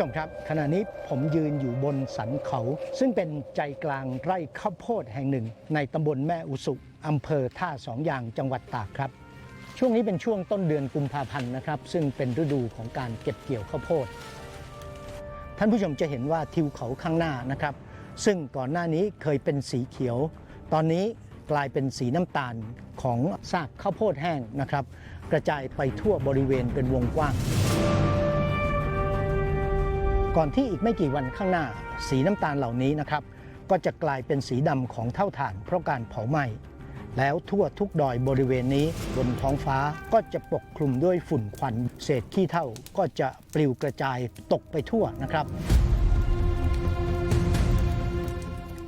ชมครับ ขณะนี้ผมยืนอยู่บนสันเขา ซึ่งเป็นใจกลางไร่ข้าวโพดแห่งหนึ่ง ในตำบลแม่อุสุอำเภอท่าสองยางจังหวัดตากครับ ช่วงนี้เป็นช่วงต้นเดือนกุมภาพันธ์นะครับ ซึ่งเป็นฤดูของการเก็บเกี่ยวข้าวโพด ท่านผู้ชมจะเห็นว่าทิวเขาข้างหน้านะครับ ซึ่งก่อนหน้านี้เคยเป็นสีเขียว ตอนนี้กลายเป็นสีน้ำตาลของซากข้าวโพดแห้งนะครับ กระจายไปทั่วบริเวณเป็นวงกว้าง ก่อนที่อีกไม่กี่วันข้างหน้า สีน้ำตาลเหล่านี้นะครับ ก็จะกลายเป็นสีดำของเท่าฐานเพราะการเผาไหม้แล้วทั่วทุกดอยบริเวณนี้บนท้องฟ้าก็จะปกคลุมด้วยฝุ่นควัน เศษขี้เถ้าก็จะปลิวกระจายตกไปทั่วนะครับ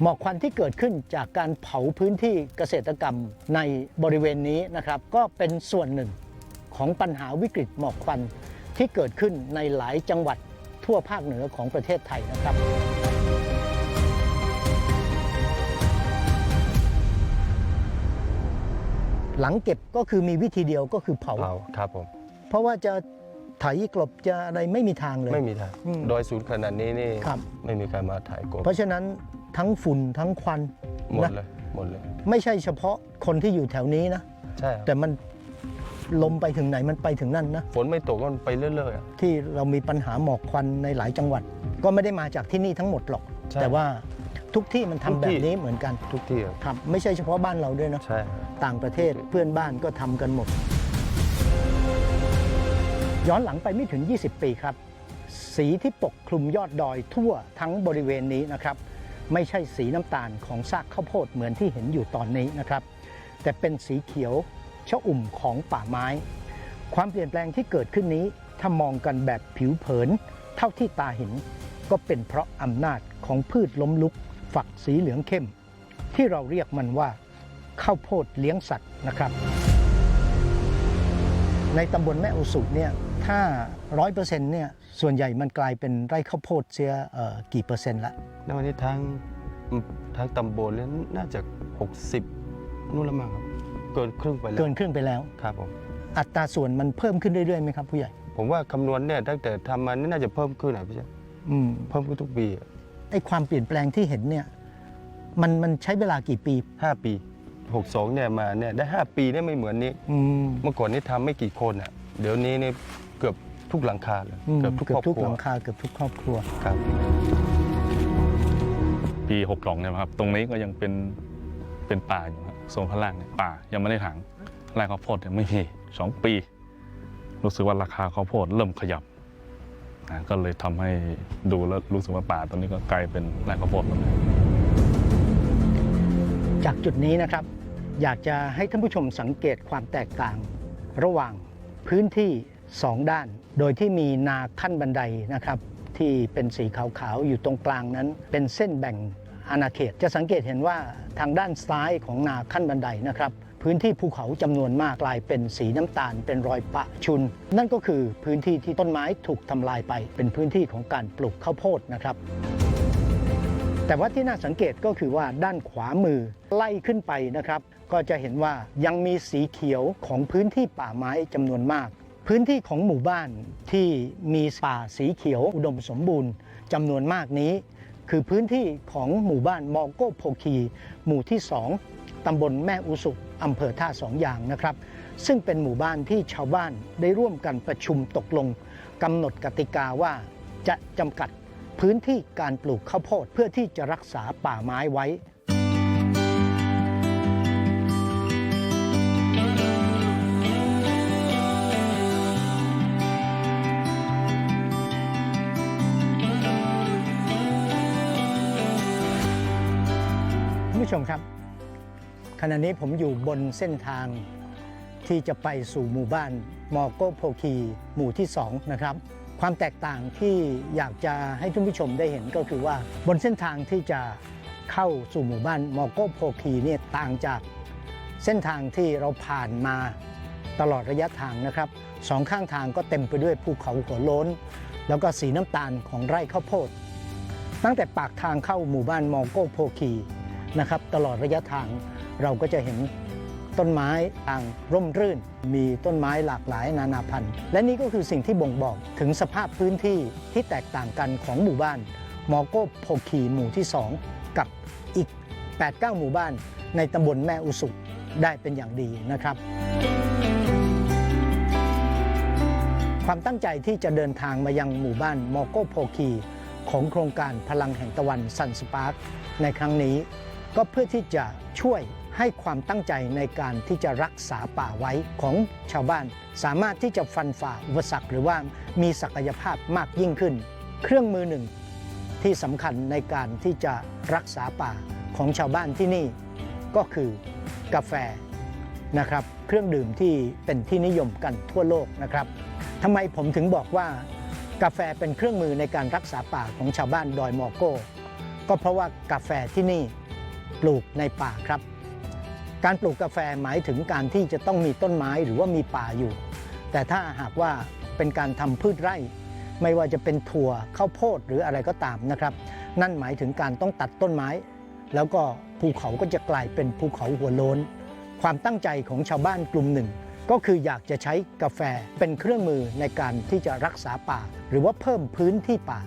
หมอกควันที่เกิดขึ้นจากการเผาพื้นที่เกษตรกรรมในบริเวณนี้นะครับ ก็เป็นส่วนหนึ่งของปัญหาวิกฤตหมอกควันที่เกิดขึ้นในหลายจังหวัด ทั่วภาคเหนือของประเทศไทยนะครับหลังเก็บก็คือมีวิธีเดียวก็คือเผา เผาครับผม เพราะว่าจะไถกลบจะอะไรไม่มีทางเลย ไม่มีทางอืมโดยศูนย์ขนาดนี้นี่ครับ ไม่มีใครมาถ่ายกบเพราะฉะนั้นทั้งฝุ่นทั้งควันหมดนะเลยหมดเลย ไม่ใช่เฉพาะคนที่อยู่แถวนี้นะ ใช่ครับแต่มัน ลมไปถึงไหนมันไปถึงนั่นนะ ฝนไม่ตกก็มันไปเรื่อยๆอะที่เรามีปัญหาหมอกควันในหลายจังหวัด ก็ไม่ได้มาจากที่นี่ทั้งหมดหรอก ใช่ แต่ว่าทุกที่มันทำทุกแบที่บนี้เหมือนกันทุกที่ครับครับไม่ใช่เฉพาะบ้านเราด้วยนะ ใช่ครับต่างประเทศเพื่อนบ้านก็ทำกันหมด ย้อนหลังไปไม่ถึง 20 ปีครับ สีที่ปกคลุมยอดดอยทั่วทั้งบริเวณนี้นะครับ ไม่ใช่สีน้ำตาลของซากข้าวโพดเหมือนที่เห็นอยู่ตอนนี้นะครับ แต่เป็นสีเขียว ชะอุ่มของป่าไม้ ความเปลี่ยนแปลงที่เกิดขึ้นนี้ถ้ามองกันแบบผิวเผิน เท่าที่ตาเห็น ก็เป็นเพราะอำนาจของพืชล้มลุก ฝักสีเหลืองเข้ม ที่เราเรียกมันว่าข้าวโพดเลี้ยงสัตว์นะครับ ในตำบลแม่อุสุเนี่ยถ้าร้อยเปอร์เซ็นต์เนี่ยส่วนใหญ่มันกลายเป็นไร่ข้าวโพดเสียเออกี่เปอร์เซ็นต์ละในวันนี้ทั้งทั้งตำบลเนี่ยน่าจะ 60นู่นละมั้งครับ เกินครึ่งไปแล้วเกินครึ่งไปแล้ว ครับผมอัตราส่วนมันเพิ่มขึ้นเรื่อยๆไหมครับผู้ใหญ่ผมว่าคำนวณเนี่ยตั้งแต่ทำมานี่น่าจะเพิ่มขึ้นอะพี่เจ้าอืมเพิ่มขึ้นทุกปีอะไอ้ความเปลี่ยนแปลงที่เห็นเนี่ยมันมันใช้เวลากี่ปี ห้าปี62เนี่ยมาเนี่ยได้5ปีเนี่ยไม่เหมือนนี้ อืม เมื่อก่อนนี่ทำไม่กี่คนอะ เดี๋ยวนี้เนี่ยเกือบทุกหลังคาเลยอืมเกือบทุกเกือครอบบทุกครัหวลังคาเกือบทุกครอบครัว ครับ ปี 62เนี่ยครับ ตรงนี้ก็ยังเป็นเป็นป่าอยู่ครับ โซนข้างล่างเนี่ยป่ายังไม่ได้ถางไร่ข้าวโพดยังไม่มีสองปี รู้สึกว่าราคาข้าวโพดเริ่มขยับอ่าก็เลยทำให้ดูแล้วรู้สึกว่าป่าตรงนี้ก็กลายเป็นไร่ข้าวโพดหมดเลยจากจุดนี้นะครับ อยากจะให้ท่านผู้ชมสังเกตความแตกต่าง ระหว่างพื้นที่สองด้าน โดยที่มีนาขั้นบันไดนะครับ ที่เป็นสีขาวๆอยู่ตรงกลางนั้น เป็นเส้นแบ่ง อาณาเขต จะสังเกตเห็นว่าทางด้านซ้ายของนาขั้นบันไดนะครับพื้นที่ภูเขาจำนวนมากกลายเป็นสีน้ำตาล เป็นรอยปะชุน นั่นก็คือพื้นที่ที่ต้นไม้ถูกทำลายไป เป็นพื้นที่ของการปลูกข้าวโพดนะครับ แต่ว่าที่น่าสังเกตก็คือว่าด้านขวามือไล่ขึ้นไปนะครับ ก็จะเห็นว่ายังมีสีเขียวของพื้นที่ป่าไม้จำนวนมาก พื้นที่ของหมู่บ้านที่มีป่าสีเขียวอุดมสมบูรณ์จำนวนมากนี้ คือพื้นที่ของหมู่บ้านมอโกโพคี หมู่ที่ 2 ตำบลแม่อุสุอำเภอท่าสองอย่างนะครับ ซึ่งเป็นหมู่บ้านที่ชาวบ้านได้ร่วมกันประชุมตกลงกำหนดกติกาว่าจะจำกัดพื้นที่การปลูกข้าวโพดเพื่อที่จะรักษาป่าไม้ไว้ ผู้ชมครับ ขณะนี้ผมอยู่บนเส้นทางที่จะไปสู่หมู่บ้านมอโกโพคีหมู่ที่ 2 นะครับ ความแตกต่างที่อยากจะให้ท่านผู้ชมได้เห็นก็คือว่าบนเส้นทางที่จะเข้าสู่หมู่บ้านมอโกโพคีเนี่ยต่างจากเส้นทางที่เราผ่านมาตลอดระยะทางนะครับสองข้างทางก็เต็มไปด้วยภูเขาหัวโล้น แล้วก็สีน้ำตาลของไร่ข้าวโพด ตั้งแต่ปากทางเข้าหมู่บ้านมอโกโพคี นะครับ ตลอดระยะทางเราก็จะเห็นต้นไม้ต่างร่มรื่น มีต้นไม้หลากหลายนานาพันธุ์ และนี่ก็คือสิ่งที่บ่งบอกถึงสภาพพื้นที่ที่แตกต่างกันของหมู่บ้านมอโกโพคีหมู่ที่ 2 กับอีก 8-9 หมู่บ้าน ในตำบลแม่อุสุได้เป็นอย่างดีนะครับ ความตั้งใจที่จะเดินทางมายังหมู่บ้านมอโกโพคีของโครงการพลังแห่งตะวันซันสปาร์คในครั้งนี้ ก็เพื่อที่จะช่วยให้ความตั้งใจในการที่จะรักษาป่าไว้ของชาวบ้าน สามารถที่จะฟันฝ่าอุปสรรคหรือว่ามีศักยภาพมากยิ่งขึ้น เครื่องมือหนึ่งที่สำคัญในการที่จะรักษาป่าของชาวบ้านที่นี่ ก็คือกาแฟนะครับ เครื่องดื่มที่เป็นที่นิยมกันทั่วโลกนะครับทำไมผมถึงบอกว่ากาแฟเป็นเครื่องมือในการรักษาป่าของชาวบ้านดอยมอโก้ ก็เพราะว่ากาแฟที่นี่ ปลูกในป่าครับ การปลูกกาแฟหมายถึงการที่จะต้องมีต้นไม้หรือว่ามีป่าอยู่ แต่ถ้าหากว่าเป็นการทำพืชไร่ ไม่ว่าจะเป็นถั่วข้าวโพดหรืออะไรก็ตามนะครับ นั่นหมายถึงการต้องตัดต้นไม้ แล้วก็ภูเขาก็จะกลายเป็นภูเขาหัวโล้น ความตั้งใจของชาวบ้านกลุ่มหนึ่ง ก็คืออยากจะใช้กาแฟเป็นเครื่องมือในการที่จะรักษาป่า หรือว่าเพิ่มพื้นที่ป่า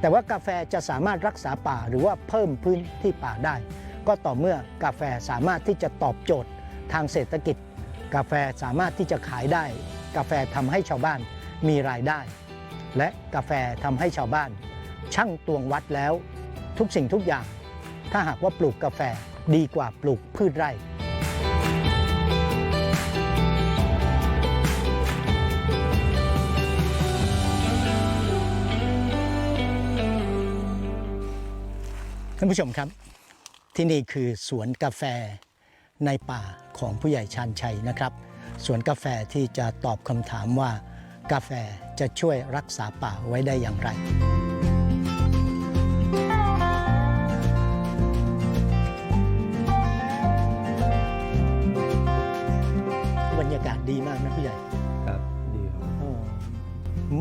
แต่ว่ากาแฟจะสามารถรักษาป่าหรือว่าเพิ่มพื้นที่ป่าได้ ก็ต่อเมื่อกาแฟสามารถที่จะตอบโจทย์ทางเศรษฐกิจ กาแฟสามารถที่จะขายได้ กาแฟทำให้ชาวบ้านมีรายได้ และกาแฟทำให้ชาวบ้าน ช่างตวงวัดแล้ว ทุกสิ่งทุกอย่าง ถ้าหากว่าปลูกกาแฟดีกว่าปลูกพืชไร่ ท่านผู้ชมครับ ที่นี่คือสวนกาแฟในป่าของผู้ใหญ่ชาญชัยนะครับสวนกาแฟที่จะตอบคำถามว่ากาแฟจะช่วยรักษาป่าไว้ได้อย่างไร บรรยากาศดีมากนะผู้ใหญ่ครับดีครับโอ้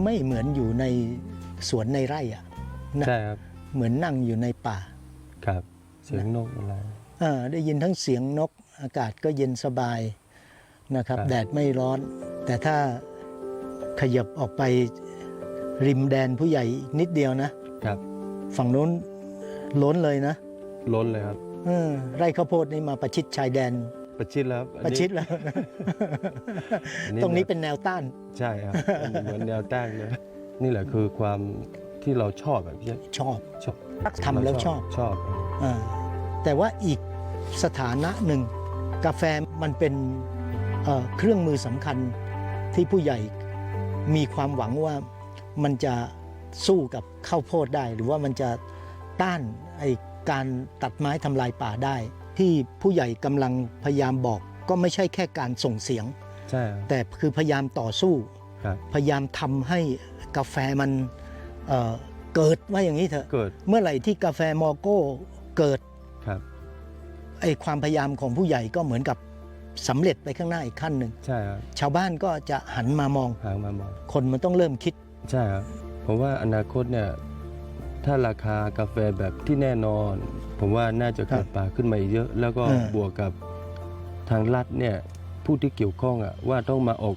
ไม่เหมือนอยู่ในสวนในไร่อะนะใช่ครับ เหมือนนั่งอยู่ในป่าครับ เสียงนกอะไรเออได้ยินทั้งเสียงนกอากาศก็เย็นสบายนะครับครับ แดดไม่ร้อน แต่ถ้าขยับออกไปริมแดนผู้ใหญ่อีกนิดเดียวนะครับ ฝั่งนู้นล้นเลยนะ ล้นเลยครับเออไร่ข้าวโพดนี่มาประชิดชายแดน ประชิดแล้วคบอันประนี้ชิดแล้วอันนี้ตรงนี้เป็นแนวต้าน ใช่ครับเหมือนแนวตั้งเลยนี่แหละคือความที่เราชอบแบบพี่ชอบชอบทำแล้วชอบชอบอ่า แต่ว่าอีกสถานะหนึ่ง กาแฟมันเป็นเอ่อเครื่องมือสำคัญที่ผู้ใหญ่มีความหวังว่ามันจะสู้กับข้าวโพดได้ หรือว่ามันจะต้านไอการตัดไม้ทำลายป่าได้ ที่ผู้ใหญ่กำลังพยายามบอกก็ไม่ใช่แค่การส่งเสียงใช่ครับแต่คือพยายามต่อสู้ครับพยายามทำให้กาแฟมันเอ่อเกิดว่าอย่างนี้เถอะเกิดเมื่อไหร่ที่กาแฟมอโก้เกิดครับ ไอ้ความพยายามของผู้ใหญ่ก็เหมือนกับสำเร็จไปข้างหน้าอีกขั้นหนึ่ง ใช่ครับชาวบ้านก็จะหันมามอง หางมามองคนมันต้องเริ่มคิด ใช่ครับผมว่าอนาคตเนี่ยถ้าราคากาแฟแบบที่แน่นอน ผมว่าน่าจะเกิดครับป่าขึ้นมาอีกเยอะ แล้วก็เออ บวกกับทางรัฐเนี่ยผู้ที่เกี่ยวข้องอะว่าต้องมาออก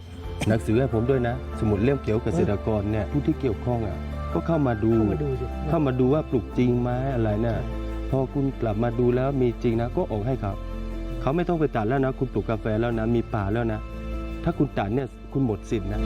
หนังสือให้ผมด้วยนะ สมุดเล่มเกี่ยวกับเกษตรกรเนี่ยผู้ที่เกี่ยวข้องอะก็เข้ามาดู เข้ามาดูสิ เข้ามาดูว่าปลูกจริงไหมอะไรเนี่ย พอคุณกลับมาดูแล้วมีจริงนะก็ออกให้เขาเขาไม่ต้องไปตัดแล้วนะ คุณปลูกกาแฟแล้วนะมีป่าแล้วนะ ถ้าคุณตัดเนี่ยคุณหมดสิทธินะ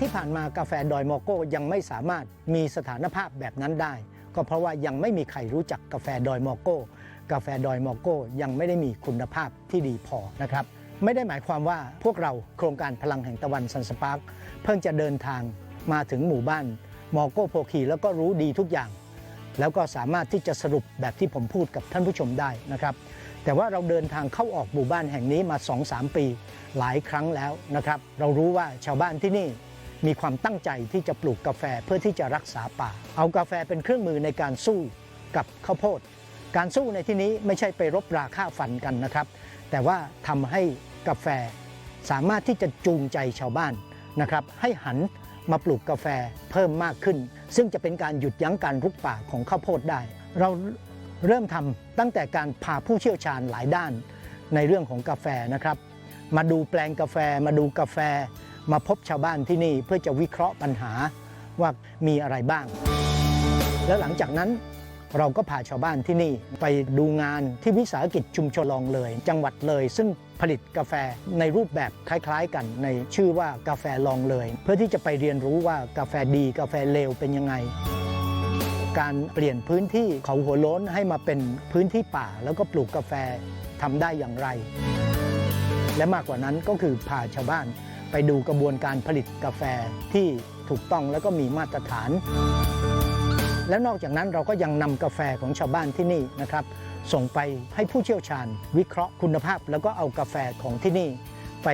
ที่ผ่านมากาแฟดอยมอโก้ยังไม่สามารถมีสถานภาพแบบนั้นได้ ก็เพราะว่ายังไม่มีใครรู้จักกาแฟดอยมอโก้ กาแฟดอยมอโก้ยังไม่ได้มีคุณภาพที่ดีพอนะครับไม่ได้หมายความว่าพวกเราโครงการพลังแห่งตะวันซันสปาร์คเพิ่งจะเดินทางมาถึงหมู่บ้านมอโก้โพคีแล้วก็รู้ดีทุกอย่าง แล้วก็สามารถที่จะสรุปแบบที่ผมพูดกับท่านผู้ชมได้นะครับแต่ว่าเราเดินทางเข้าออกหมู่บ้านแห่งนี้มา 2-3 ปีหลายครั้งแล้วนะครับ เรารู้ว่าชาวบ้านที่นี่ มีความตั้งใจที่จะปลูกกาแฟเพื่อที่จะรักษาป่า เอากาแฟเป็นเครื่องมือในการสู้กับข้าวโพด การสู้ในที่นี้ไม่ใช่ไปรบราฆ่าฟันกันนะครับ แต่ว่าทำให้กาแฟสามารถที่จะจูงใจชาวบ้านนะครับให้หันมาปลูกกาแฟเพิ่มมากขึ้น ซึ่งจะเป็นการหยุดยั้งการรุกป่าของข้าวโพดได้ เราเริ่มทำตั้งแต่การพาผู้เชี่ยวชาญหลายด้านในเรื่องของกาแฟนะครับ มาดูแปลงกาแฟ มาดูกาแฟ มาพบชาวบ้านที่นี่เพื่อจะวิเคราะห์ปัญหาว่ามีอะไรบ้าง แล้วหลังจากนั้นเราก็พาชาวบ้านที่นี่ไปดูงานที่วิสาหกิจชุมชนลองเลย จังหวัดเลย ซึ่งผลิตกาแฟในรูปแบบคล้ายๆ กันในชื่อว่ากาแฟลองเลย เพื่อที่จะไปเรียนรู้ว่ากาแฟดีกาแฟเลวเป็นยังไง การเปลี่ยนพื้นที่เขาหัวโล้นให้มาเป็นพื้นที่ป่า แล้วก็ปลูกกาแฟทำได้อย่างไร และมากกว่านั้นก็คือพาชาวบ้าน ไปดูกระบวนการผลิตกาแฟที่ถูกต้องแล้วก็มีมาตรฐาน แล้วนอกจากนั้นเราก็ยังนำกาแฟของชาวบ้านที่นี่นะครับ ส่งไปให้ผู้เชี่ยวชาญ วิเคราะห์คุณภาพ แล้วก็เอากาแฟของที่นี่ ไป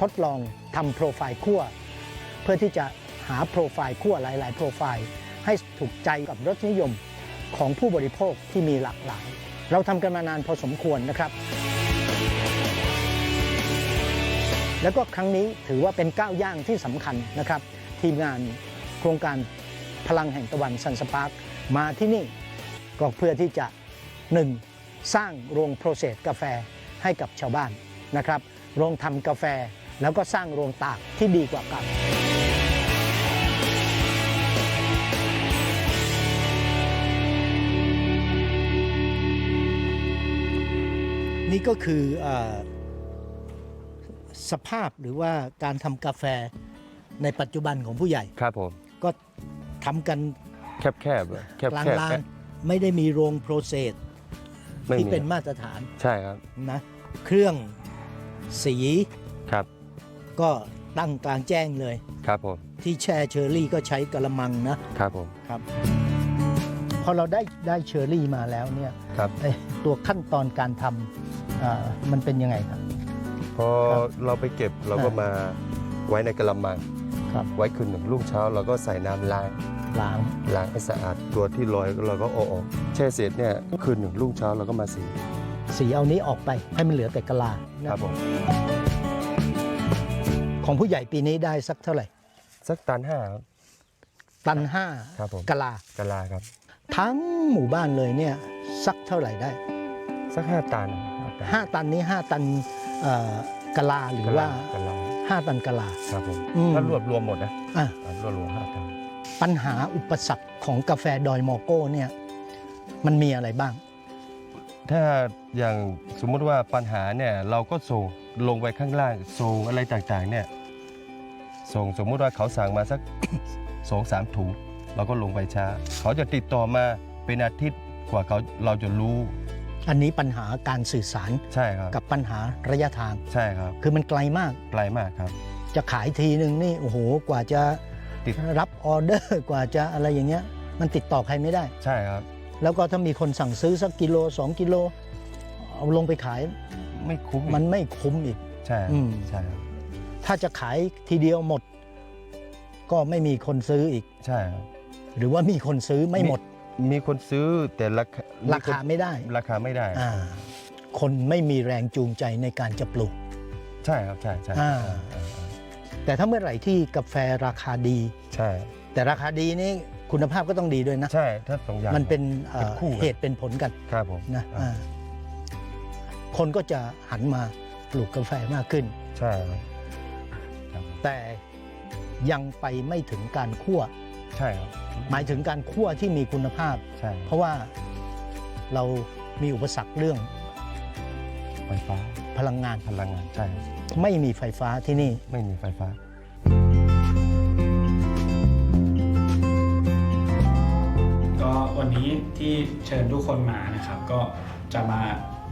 ทดลองทำโปรไฟล์คั่ว เพื่อที่จะหาโปรไฟล์คั่วหลาย ๆ โปรไฟล์ ให้ถูกใจกับรสนิยมของผู้บริโภคที่มีหลากหลาย เราทำกันมานานพอสมควรนะครับ แล้วก็ครั้งนี้ถือว่าเป็นก้าวย่างที่สำคัญนะครับ ทีมงานโครงการพลังแห่งตะวันซันสปาร์คมาที่นี่ก็เพื่อที่จะ 1. สร้างโรงโปรเซสกาแฟให้กับชาวบ้านนะครับ โรงทำกาแฟแล้วก็สร้างโรงตากที่ดีกว่ากันนี่ก็คือเออ สภาพหรือว่าการทำกาแฟในปัจจุบันของผู้ใหญ่ ครับผม ก็ทำกันแคบแคบๆแคบกลางแคบลานไม่ได้มีโรงโปรเซสไม่ที่มีเป็นมาตรฐานใช่ครับนะเครื่องสีครับก็ตั้งกลางแจ้งเลย ครับผมที่แช่เชอร์รี่ก็ใช้กระมังนะ ครับผม ครับพอเราได้ได้เชอร์รี่มาแล้วเนี่ยครับ ไอ้ตัวขั้นตอนการทำอ่ามันเป็นยังไงครับ พอครับเราไปเก็บเราก็อ่ามมาไว้ในกระมัง ครับไว้คืนหนึ่งรุ่งเช้าเราก็ใส่น้ำล้างล้างล้างให้สะอาดตัวที่ลอยเราก็เอาออกแช่เสร็จเนี่ยคืนหนึ่งรุ่งเช้าเราก็มาสีสีเอานี้ออกไปให้มันเหลือแต่กะลาครับผมของผู้ใหญ่ปีนี้ได้สักเท่าไหร่ สักตันห้าครับ ตันห้าครับผม กะลากะลาครับ ทั้งหมู่บ้านเลยเนี่ยสักเท่าไหร่ได้ สักห้าตันห้าตัน5ตันนี้5ตัน เอ่อกะลาหรือกะลว่ากะลา5ตันกะลา ครับผมอืม ถ้ารวบรวมหมดนะอะ รวบรวมห้าตันปัญหาอุปสรรคของกาแฟดอยมอโก้เนี่ยมันมีอะไรบ้าง ถ้าอย่างสมมุติว่าปัญหาเนี่ยเราก็ส่งลงไปข้างล่างส่งอะไรต่างๆเนี่ยส่งสมมุติว่าเขาสั่งมาสัก สองสามถุงเราก็ลงไปช้า เขาจะติดต่อมาเป็นอาทิตย์กว่าเขาเราจะรู้ อันนี้ปัญหาการสื่อสารใช่ครับ กับปัญหาระยะทาง ใช่ครับ คือมันไกลมาก ไกลมากครับ จะขายทีหนึ่งนี่ โอ้โห กว่าจะติด รับออเดอร์ กว่าจะอะไรอย่างเงี้ย มันติดต่อใครไม่ได้ ใช่ครับ แล้วก็ถ้ามีคนสั่งซื้อสักกิโล 2 กิโล เอาลงไปขาย ไม่คุ้มมันไม่คุ้มอีก ใช่ครับอืม ใช่ครับถ้าจะขายทีเดียวหมด ก็ไม่มีคนซื้ออีก ใช่ครับ หรือว่ามีคนซื้อไม่หมด มีคนซื้อแต่ราคาราคาไม่ได้ ราคาไม่ได้อ่าคนไม่มีแรงจูงใจในการจะปลูก ใช่ครับใช่ใช่อ่าอ่าอ่า แต่ถ้าเมื่อไหร่ที่กาแฟราคาดี ใช่แต่ราคาดีนี่คุณภาพก็ต้องดีด้วยนะ ใช่ถ้าสองอย่างมันเป็นเอ่อเป็นคู่กันเหตุเป็นผลกันครับผมนะอ่าอ่าคนก็จะหันมาปลูกกาแฟมากขึ้น ใช่ครับครับผมแต่ยังไปไม่ถึงการคั่ว ใช่ครับหมายถึงการคั่วที่มีคุณภาพ ใช่เพราะว่าเรามีอุปสรรคเรื่องไฟฟ้าพลังงาน พลังงานใช่ไม่มีไฟฟ้าที่นี่ ไม่มีไฟฟ้า ก็วันนี้ที่เชิญทุกคนมานะครับ ก็จะมา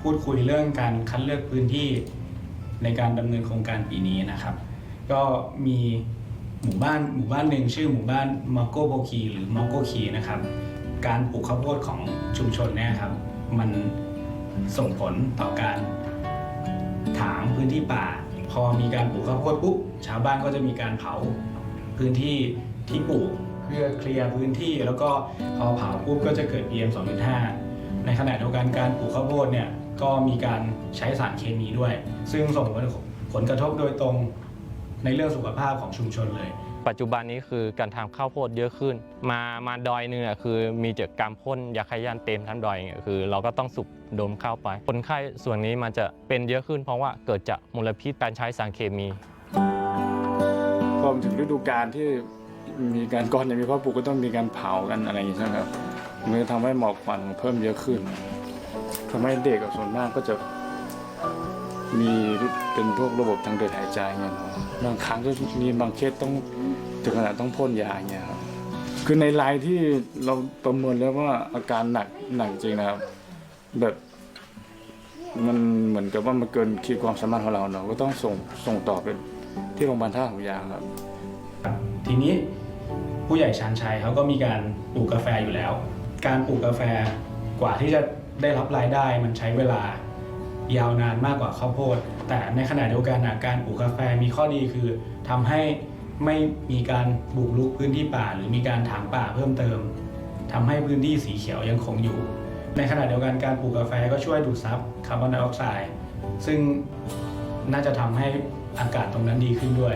พูดคุยเรื่องการคัดเลือกพื้นที่ในการดำเนินโครงการปีนี้นะครับ ก็มี หมู่บ้านหมู่บ้านหนึ่งชื่อหมู่บ้านมอโกโบคีหรือมอโกคีนะครับ การปลูกข้าวโพดของชุมชนเนี่ยครับ มันส่งผลต่อการถางพื้นที่ป่า พอมีการปลูกข้าวโพดปุ๊บชาวบ้านก็จะมีการเผาพื้นที่ที่ปลูกเพื่อเคลียร์พื้นที่แล้วก็พอเผาปุ๊บก็จะเกิด PM 2.5 ในขณะเดียวกันการปลูกข้าวโพดเนี่ยก็มีการใช้สารเคมีด้วย ซึ่งส่งผลกระทบโดยตรง ในเรื่องสุขภาพของชุมชนเลย ปัจจุบันนี้คือการทำข้าวโพดเยอะขึ้น มามาดอยหนึงอะคือมีจากการพ่นยาฆ่าหญ้าเต็มทั้งดอยอย่างเงี้ยคือ เราก็ต้องสูบดมเข้าไป คนไข้ส่วนนี้มันจะเป็นเยอะขึ้น เพราะว่าเกิดจากมลพิษการใช้สารเคมีพอมาถึงฤดูกาลที่มีการก่อนจะมีพ่อปลูกก็ต้องมีการเผากันอะไรอย่างนี้ใช่ไหมครับมันจะทำให้หมอกควันเพิ่มเยอะขึ้นทำให้เด็กกับส่วนมากก็จะ มีเป็นพวกระบบทางเดินหายใจเงี้ยครับบางครั้งก็มีบางเคสต้องถึงขนาดต้องพ่นยาเงี้ยครับคือในรายที่เราประเมินแล้วว่าอาการหนักหนักจริงนะครับ แบบมันเหมือนกับว่ามันเกินขีดความสามารถของเราเนาะก็ต้องส่งส่งต่อไปที่โรงพยาบาลท่าของยางครับ ทีนี้ผู้ใหญ่ชานชัยเขาก็มีการปลูกกาแฟอยู่แล้ว การปลูกกาแฟกว่าที่จะได้รับรายได้มันใช้เวลา ยาวนานมากกว่าข้าวโพด แต่ในขณะเดียวกันการปลูกกาแฟมีข้อดีคือทำให้ไม่มีการบุกรุกพื้นที่ป่า หรือมีการถางป่าเพิ่มเติมทำให้พื้นที่สีเขียวยังคงอยู่ ในขณะเดียวกันการปลูกกาแฟก็ช่วยดูดซับคาร์บอนไดออกไซด์ซึ่งน่าจะทำให้อากาศตรงนั้นดีขึ้นด้วย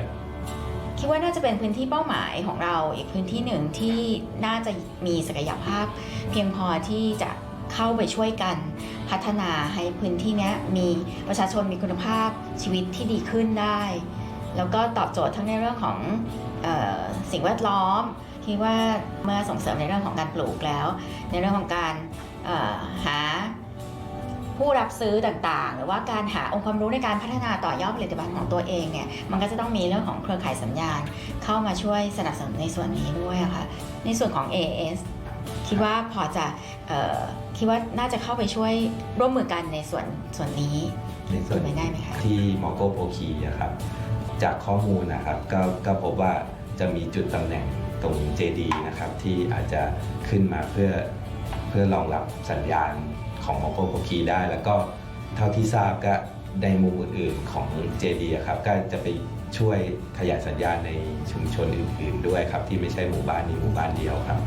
คิดว่าน่าจะเป็นพื้นที่เป้าหมายของเราอีกพื้นที่หนึ่งที่น่าจะมีศักยภาพ เพียงพอที่จะเข้าไปช่วยกัน พัฒนาให้พื้นที่นี้มีประชาชนมีคุณภาพชีวิตที่ดีขึ้นได้ แล้วก็ตอบโจทย์ทั้งในเรื่องของออสิ่งแวดล้อมคิดว่าเมื่อส่งเสริมในเรื่องของการปลูกแล้ว ในเรื่องของการหาผู้รับซื้อต่างๆ หรือว่าการหาองค์ความรู้ในการพัฒนาต่อยอดผลิตภัณฑ์ของตัวเองเนี่ยมันก็จะต้องมีเรื่องของเครือข่ายสัญญาณ เข้ามาช่วยสนับสนุนในส่วนนี้ด้วยค่ะในส่วนของ AS คิดว่าพอจะเอ่อคิดว่าน่าจะเข้าไปช่วยร่วมมือกันในส่วนส่วนนี้ในส่วนเป็นไปได้ไหมคะที่มอโกโพคีนะครับ จากข้อมูลนะครับก็ก็พบว่าจะมีจุดตำแหน่งตรง JD นะครับ ที่อาจจะขึ้นมาเพื่อเพื่อรองรับสัญญาณของมอโกโพคีได้ แล้วก็เท่าที่ทราบก็ในมุมอื่นๆของ JD อะครับก็จะไปช่วยขยายสัญญาณในชุมชนอื่น ๆ ด้วยครับ ที่ไม่ใช่หมู่บ้านนี้หมู่บ้านเดียวครับ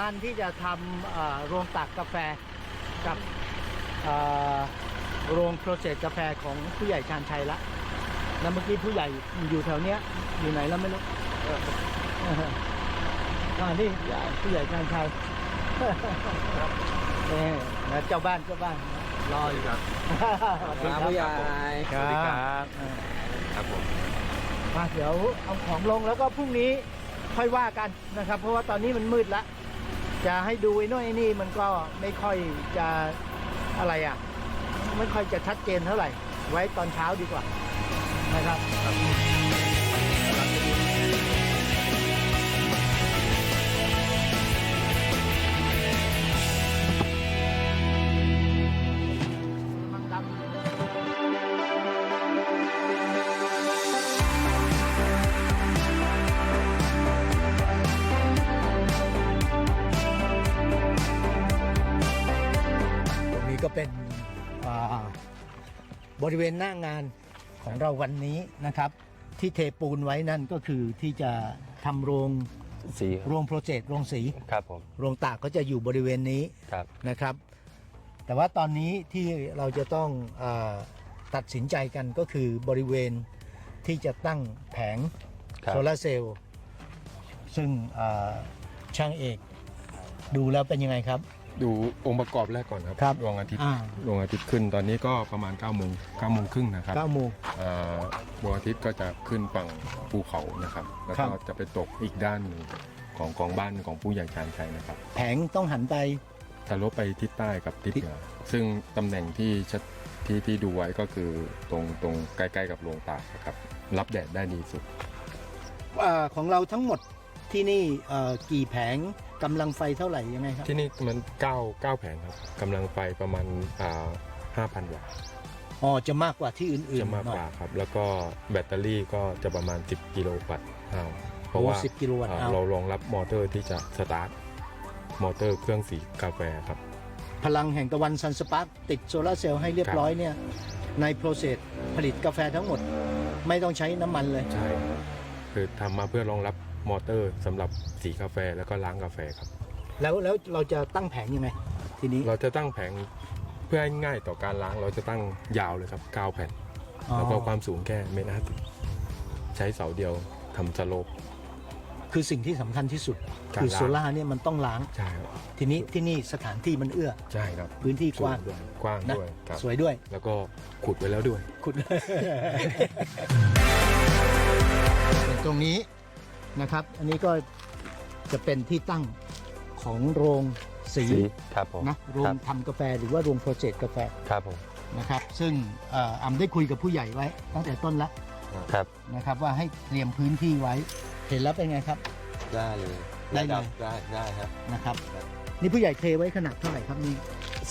ลานที่จะทำเอ่อโรงตากกาแฟกับเอ่อโรงโปรเซสกาแฟของผู้ใหญ่ชาญชัยละแล้วเมื่อกี้ผู้ใหญ่อยู่แถวเนี้ย อยู่ไหนแล้วไม่รู้เอออ่านี่ผู้ใหญ่ชาญชัยเออนะเจ้าบ้านเจ้าบ้านรออยู่ครับสวัสดีครับผู้ใหญ่สวัสดีครับครับผมมาเดี๋ยวเอาของลงแล้วก็พรุ่งนี้ค่อยว่ากันนะครับ เพราะว่าตอนนี้มันมืดแล้ว จะให้ดูไอ้นู่นไอ้นี่มันก็ไม่ค่อยจะอะไรอะ ไม่ค่อยจะชัดเจนเท่าไหร่ ไว้ตอนเช้าดีกว่านะครับ เป็นอ่าบริเวณหน้างานของเราวันนี้นะครับ ที่เทปูนไว้นั่นก็คือที่จะทำโรงสีโรงโปรเจกต์โรงสีครับผมโรงตากก็จะอยู่บริเวณนี้ครับนะครับ แต่ว่าตอนนี้ที่เราจะต้องอาตัดสินใจกันก็คือบริเวณที่จะตั้งแผงครับโซลาร์เซลล์ซึ่งอ่าช่างเอกดูแล้วเป็นยังไงครับ ดูองค์ประกอบแรกก่อนครับครับดวงอาทิตย์อ่า ดวงอาทิตย์ขึ้นตอนนี้ก็ประมาณ9ก้าโมงเก้าโมงครึ่งนะครับ9โมง เอ่อดวงอาทิตย์ก็จะขึ้นฝั่งภูเขานะครับ แล้วครัก็บ จะไปตกอีกด้านหนึ่งของกองบ้านของผู้ใหญ่ชานชัยนะครับแผงต้องหันไป ทะลุไปทิศใต้กับทิศเหนือซึ่งตำแหน่งที่ชัดที่ที่ดูไว้ก็คือตรงตรงใกล้ๆกับโรงตากนะครับรับแดดได้ดีสุดอาของเราทั้งหมด ที่นี่เอ่อกี่แผงกำลังไฟเท่าไหร่ยังไงครับ ที่นี่มัน9 9แผงครับกำลังไฟประมาณอ่า5,000วัตต์อ๋อจะมากกว่าที่อื่นจะๆมากหน่อกว่ายครับ แล้วก็แบตเตอรี่ก็จะประมาณ 10 กิโลวัตต์เอาเพโอ้ราะว่าสิบกิโลวัตต์อ่าเอาเรารองรับมอเตอร์ที่จะสตาร์ทมอเตอร์เครื่องสีกาแฟครับ พลังแห่งตะวันซันสปาร์กติดโซลาร์เซลล์ให้เรียบร้อยเนี่ยในโปรเซสผลิตกาแฟทั้งหมด ไม่ต้องใช้น้ำมันเลย ใช่คือทำมาเพื่อรองรับ มอเตอร์สำหรับสีกาแฟแล้วก็ล้างกาแฟครับ แล้วแล้วเราจะตั้งแผงยังไง ทีนี้เราจะตั้งแผงเพื่อให้ง่ายต่อการล้างเราจะตั้งยาวเลยครับ9แผ่นอ๋อแล้วก็ความสูงแค่เมตรห้าสิบใช้เสาเดียวทำสโลป คือสิ่งที่สำคัญที่สุด การคือล้าง โซล่าร์เนี่ยมันต้องล้าง ใช่ครับทีนี้ที่นี่สถานที่มันเอื้อ ใช่ครับพื้นที่กว้างสูด้วยกว้างนะด้วยครับสวยด้วยแล้วก็ขุดไว้แล้วด้วยขุดเป็นตรงนี้ นะครับ อันนี้ก็จะเป็นที่ตั้งของโรงสีสีครับผมนะโรคงรับทำกาแฟหรือว่าโรงโปรเจกต์กาแฟครับผมนะครับซึ่งเอ่ออำได้คุยกับผู้ใหญ่ไว้ ตั้งแต่ต้นแล้วครับ นะครับว่าให้เตรียมพื้นที่ไว้ เห็นแล้วเป็นไงครับ ได้เลยได้เลยได้ได้ครับ นะครับ นี่ผู้ใหญ่เทไว้ขนาดเท่าไหร่ครับนี่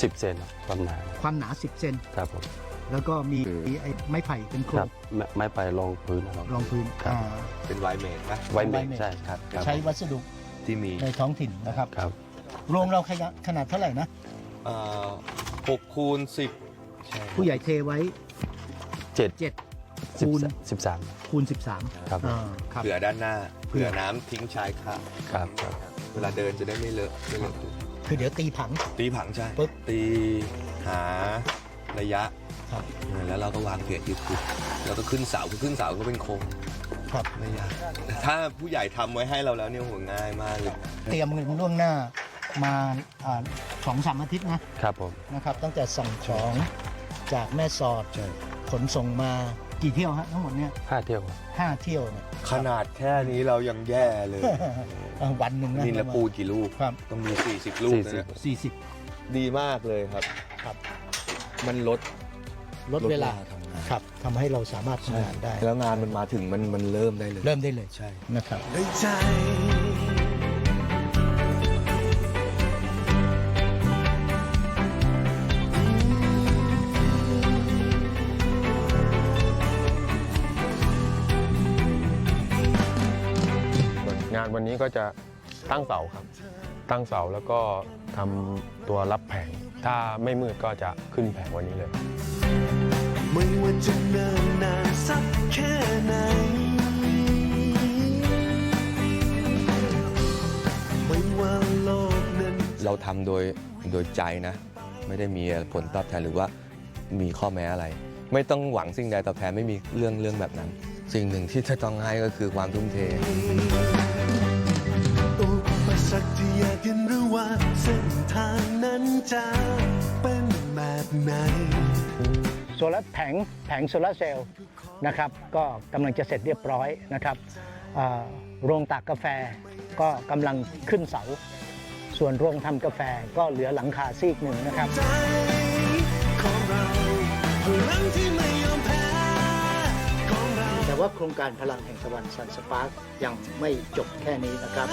สิบเซนความหนาความหนา 10 เซนครับผม แล้วก็มีคือไอ้ไม้ไผ่เป็นโครครังบไม่ไม่ไปลงพื้นนะครับ รองพื้นครับ อ่า เป็นไวเมดนะ ไว้เมไว้กเมก ใช่ครับครับใช้วัสดุที่มีในท้องถิ่นนะครับ ครับโรงเราขยะขนาดเท่าไหร่นะหกคูณสิบผู้ใหญ่เทไว้ เจ็ดเจ็ดสิบคูณ สิบสามคูณ 13ครับอ่าครับ เผื่อด้านหน้า เผื่เผื่ออน้ำทิ้งชายคาครับครับ เวลาเดินจะได้ไม่เลอะไม่เลอะคือเดี๋ยวตีผัง ตีผังใช่ปึ๊บ ตีหา ระยะครับแล้วเราก็วางเกลียยึดติดแล้วก็ขึ้นเสาคือขึ้นเสาก็เป็นโครงครับ ไม่ยากแต่ถ้าผู้ใหญ่ทำไว้ให้เราแล้วเนี่ยโหง่ายมากเลยเตรียมเงินล่วงหน้ามาอ่าสองสามอาทิตย์นะครับผม นะครับ ตั้งแต่สั่งของจากแม่สอดขนส่งมากี่เที่ยวฮะทั้งหมดเนี่ยห้าเที่ยว ห้าเที่ยวเนี่ย ขนาดแค่นี้เรายังแย่เลยเอ่อวันหนึ่งนะนี่ละปูกี่ลูก ครับ ต้องมี 40 ลูกนะสี่สิบดีมากเลยครับ ครับ มันลดลดเวลาทำงาน ครับทำให้เราสามารถทำงานได้ แล้วงานมันมาถึงมันมันเริ่มได้เลย เริ่มได้เลยใช่ นะครับได้ใจ งานวันนี้ก็จะตั้งเสาครับ ตั้งเสาแล้วก็ทำตัวรับแผง ถ้าไม่มืดก็จะขึ้นแผงวันนี้เลย ไม่ว่าจะเนิ่นนานสักแค่ไหน ไม่ว่าโลกเราทำโดยโดยใจนะ ไม่ได้มีผลตอบแทนหรือว่ามีข้อแม้อะไร ไม่ต้องหวังสิ่งใดตอบแทนไม่มีเรื่องเรื่องแบบนั้น สิ่งหนึ่งที่จะต้องให้ก็คือความทุ่มเท อุปสรรคที่อยากเห็น เส้นทางนั้นจะเป็นแบบไหน โซลาร์แผงแผงโซลาร์เซลล์นะครับก็กำลังจะเสร็จเรียบร้อยนะครับโรงตากกาแฟก็กำลังขึ้นเสา ส่วนโรงทำกาแฟก็เหลือหลังคาซีกหนึ่งนะครับแต่ว่าโครงการพลังแห่งตะวันซันสปาร์กยังไม่จบแค่นี้นะครับ